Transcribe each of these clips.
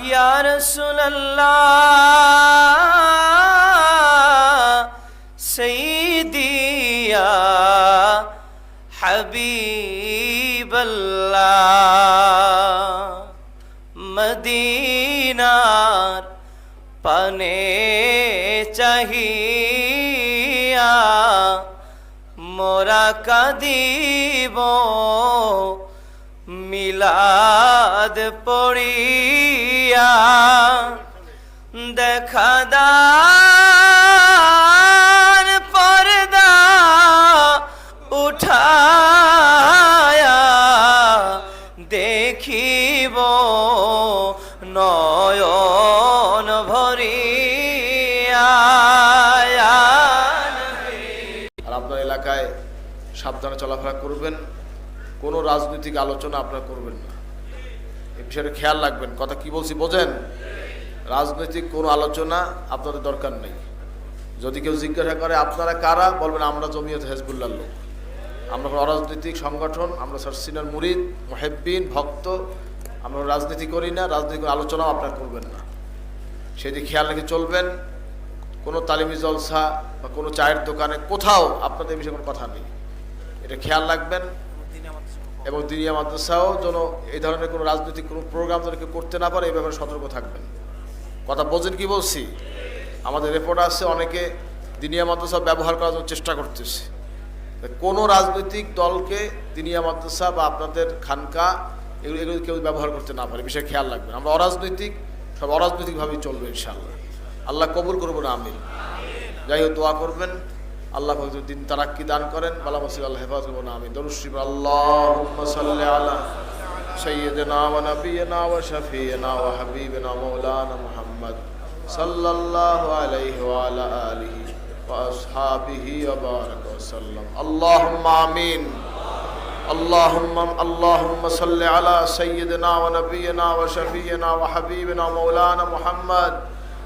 ইয়া রাসূলুল্লাহ সাইয়্যিদি ইয়া হাবিবাল্লাহ মদিনার পানে চাহিয়া মোরা কাদিব মিলাদ পড়িয়া দেখা দান, পর্দা উঠায়া দেখিব নয়ন ভরিয়া। আর আপনার এলাকায় সাবধানে চলাফেরা করবেন, কোনো রাজনৈতিক আলোচনা আপনারা করবেন না। এই বিষয়টা খেয়াল রাখবেন। কথা কি বলছি বোঝেন? রাজনৈতিক কোনো আলোচনা আপনাদের দরকার নেই। যদি কেউ জিজ্ঞাসা করে, আপনারা কারা? বলবেন, আমরা জমিয়ত হেজবুল্লার লোক। আমরা কোনো অরাজনৈতিক সংগঠন, আমরা সার্সিনার মুরিদ, মহেব্বিন, ভক্ত। আমরা রাজনীতি করি না, রাজনৈতিক কোনো আলোচনাও আপনারা করবেন না। সেদিকে খেয়াল রেখে চলবেন। কোনো তালিমি জলসা বা কোনো চায়ের দোকানে কোথাও আপনাদের বিষয়ে কোনো কথা নেই। এটা খেয়াল রাখবেন। এবং দিনিয়া মাদ্রাসাও যেন এই ধরনের কোনো রাজনৈতিক কোনো প্রোগ্রাম যেন কেউ করতে না পারে, এই ব্যাপারে সতর্ক থাকবেন। কথা বোঝেন কি বলছি? আমাদের রিপোর্ট আছে, অনেকে দিনিয়া মাদ্রাসা ব্যবহার করার জন্য চেষ্টা করতেছে। কোনো রাজনৈতিক দলকে দিনিয়া মাদ্রাসা বা আপনাদের খানকা এগুলো এগুলো কেউ ব্যবহার করতে না পারে, বিষয়ে খেয়াল রাখবেন। আমরা অরাজনৈতিক, সব অরাজনৈতিকভাবেই চলবে ইনশাল্লাহ আল্লাহ কবুল করব না আমিন। যাই হোক, দোয়া করবেন। আল্লাহ পাক যদি দিন তারাক্কি দান করেন বালা মসিদ আল্লাহ হেফাজ করবো না আমিন দরুশ্রী আল্লাহ সাল্লি আলা سيدنا ونبينا وشفينا وحبيبنا مولانا محمد صلى الله عليه وعلى آله وأصحابه وبارك وسلم اللهم آمين اللهم اللهم صل على سيدنا ونبينا وشفينا وحبيبنا مولانا محمد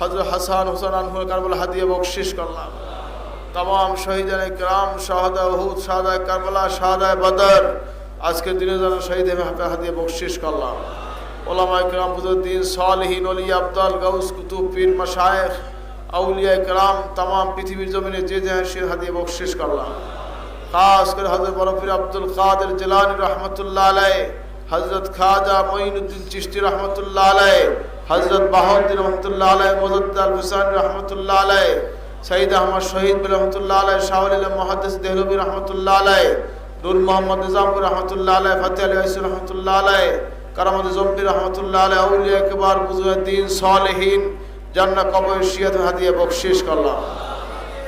হজরত হাসান হুসান আনহুল কারবুল হাদিয়ে বকশিস করলাম। তাম শহীদান গ্রাম শাহাদা হুদ শাহদায় কারবালা শাহদায় বদর। আজকের দিনে যেন শহীদ হাদিয়ে বকশিস করলাম। ওলামা ইকরাম বুজুদ্দিন সালহীন, অলি আবদাল, গাউস, কুতুব, পীর, মশায়েখ, আউলিয়া ইকরাম তাম পৃথিবীর জমিনে যে যে সে হাদিয়ে বকশিস করলাম। খাস করে হজরত বরফির আব্দুল কাদের জেলানি রহমতুল্লাহ আলাই হজরত খাজা মঈনুদ্দিন চিস্তি রহমতুল্লাহ আলাই হজরত বাহাউদ্দিন রহমতুল্লাহ আলাই মোজাদ্দাল হুসাইন রহমতুল্লাহ আলাই সঈদ আহমদ শহীদ রহমতুল্লাহ আলাই শাহুল মহাদিস দেহলবী রহমতুল্লাহ আলাই নূর মোহাম্মদ নিজামপুর রহমতুল্লাহ আলাই ফতেহ আলী আইসুর রহমতুল্লাহ আলাই কারামদ জম্বি রহমতুল্লাহ আলাই আউলিয়া একবার বুজুদ্দিন সালেহীন জান্না কবর শিয়াত হাদিয়া বকশিস করলাম।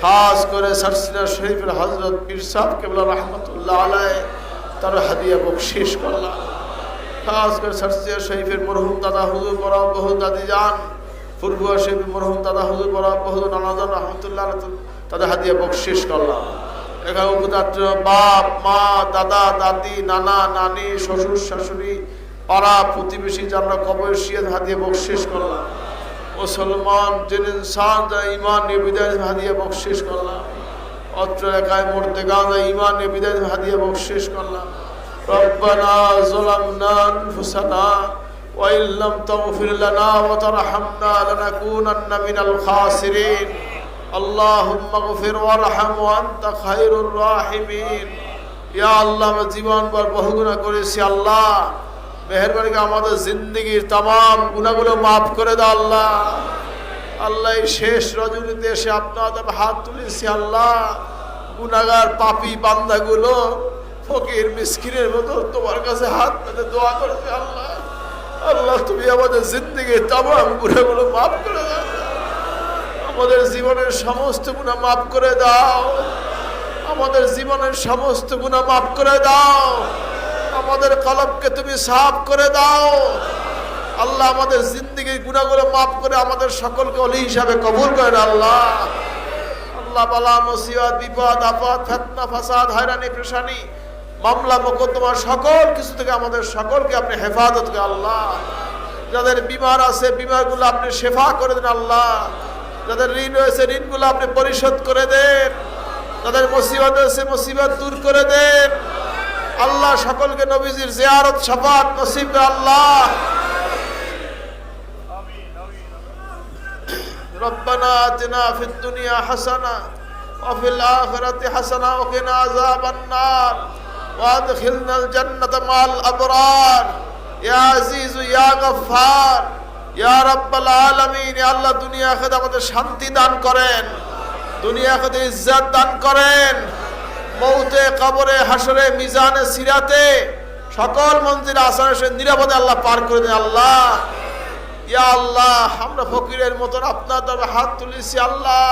খাস করে সরসিনা শরীফের হজরত পীর সাহ কেবলা রহমতুল্লাহ আলাই তার হাদিয়া বকশিস করলাম। খাস করে সরসিয়া শরীফের মরহুম দাদা হুজুর বড় বহু দাদি যান ফুরফুয়া শরীফ মরহুম দাদা হুজুর বড় বহু নানাজান রহমতুল্লাহ তাদের হাদিয়া বকশিস করলাম। এখানে উপদাত্র বাপ, মা, দাদা, দাদি, নানা, নানি, শ্বশুর, শাশুড়ি, পাড়া, প্রতিবেশী যারা কবর শিয়াদ হাদিয়ে বকশিস করলাম। মুসলমান, যিনি ইনসান, যারা ইমান নিয়ে বিদায় হাদিয়ে বকশিস করলাম। অত্র এলাকায় মরতে গাঁদা ইমান নিয়ে বিদায় হাদিয়ে বকশিস করলাম। ربنا ظلمنا أنفسنا وإن لم تغفر لنا وترحمنا لنكونن من الخاسرين اللهم اغفر وارحم وأنت خير الراحمين ইয়া আল্লাহ আমরা জীবন পর বহু গুণা করেছি আল্লাহ মেহরবানিকে আমাদের জিন্দগির তাম গুণাগুলো মাফ করে দাও আল্লাহ আল্লাহ এই শেষ রজনীতে এসে আপনাদের হাত তুলেছি আল্লাহ গুনাগার পাপি বান্দাগুলো ফকির মিসকিনের মতো তোমার কাছে হাত পেতে দোয়া করেছে আল্লাহ আল্লাহ তুমি আমাদের জিন্দগি তাম গুণাগুলো মাফ করে দাও। আমাদের জীবনের সমস্ত গুণা মাফ করে দাও। আমাদের জীবনের সমস্ত গুণা মাফ করে দাও। আমাদের কলবকে তুমি সাফ করে দাও। আল্লাহ আমাদের জিন্দিগির গুণাগুলো মাফ করে আমাদের সকলকে অলি হিসাবে কবুল করেন আল্লাহ। আল্লাহ বালা, মুসিবত, বিপদ আপদ ফেতনা, ফাসাদ, হয়রানি, পেশানি মামলা মোকদ্দমা সকল কিছু থেকে আমাদের সকলকে আপনি হেফাজত করে আল্লাহ যাদের বিমার আছে বিমারগুলো আপনি শেফা করে দেন আল্লাহ যাদের ঋণ রয়েছে ঋণগুলো আপনি পরিশোধ করে দেন যাদের মুসিবত রয়েছে মুসিবত দূর করে দেন আল্লাহ সকলকে নবীজির জিয়ারত সাফাত নসিব করে আল্লাহ ربنا آتنا في الدنيا حسنة وفي الآخرة حسنة وقنا عذاب النار وادخلنا الجنة مع الأبرار يا عزيز يا غفار يا رب العالمين يا الله দুনিয়া আখিরাতে আমাদের শান্তি দান করেন দুনিয়া আখিরাতে ইজ্জত দান করেন মৌতে কবরে হাসরে মিজানে সিরাতে সকল মন্দির আসানে নিরাপদে আল্লাহ পার করে দেন আল্লাহ ইয়া আল্লাহ আমরা ফকিরের মতন আপনার তবে হাত তুলেছি আল্লাহ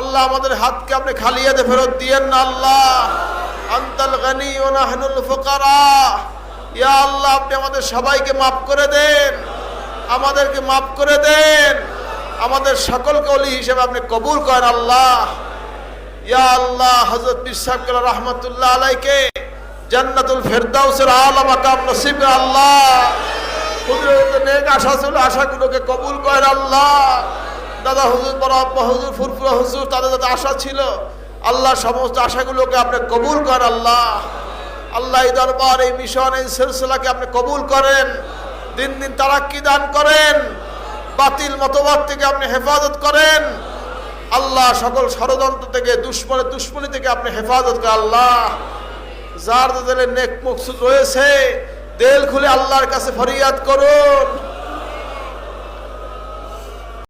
আল্লাহ আমাদের হাতকে আপনি খালি হাতে ফেরত দিয়েন না আল্লাহ আন্তাল গানি ও নাহনুল ইয়া আল্লাহ, আপনি আমাদের সবাইকে মাফ করে দেন। আমাদেরকে মাফ করে দেন। আমাদের সকলকে অলি হিসেবে আপনি কবুল করেন আল্লাহ। ইয়া আল্লাহ, হযরত বিশাকুল রহমতুল্লাহ আলাইকে। জান্নাতুল ফেরদাউসের আলা মাকাম নসিব আল্লাহ। নেক আশাগুলোকে কবুল করেন আল্লাহ। দাদা হুজুর, বড় আব্বা হুজুর, ফুরফুরা হুজুর, তাদের আশা ছিল আল্লাহ সমস্ত আশাগুলোকে আপনি কবুল করেন, আল্লাহ। আল্লাহ দরবার, এই মিশন এই সিলসিলাকে আপনি কবুল করেন। দিন দিন তারাক্কি দান করেন। বাতিল মতবাদ থেকে আপনি হেফাজত করেন। আল্লাহ সকল ষড়যন্ত্র থেকে দুশ্মনের দুশ্মনী থেকে আপনি হেফাজত করেন, আল্লাহ। যার দিলে নেক মকসুদ রয়েছে, দেল খুলে আল্লাহর কাছে ফরিয়াদ করুন।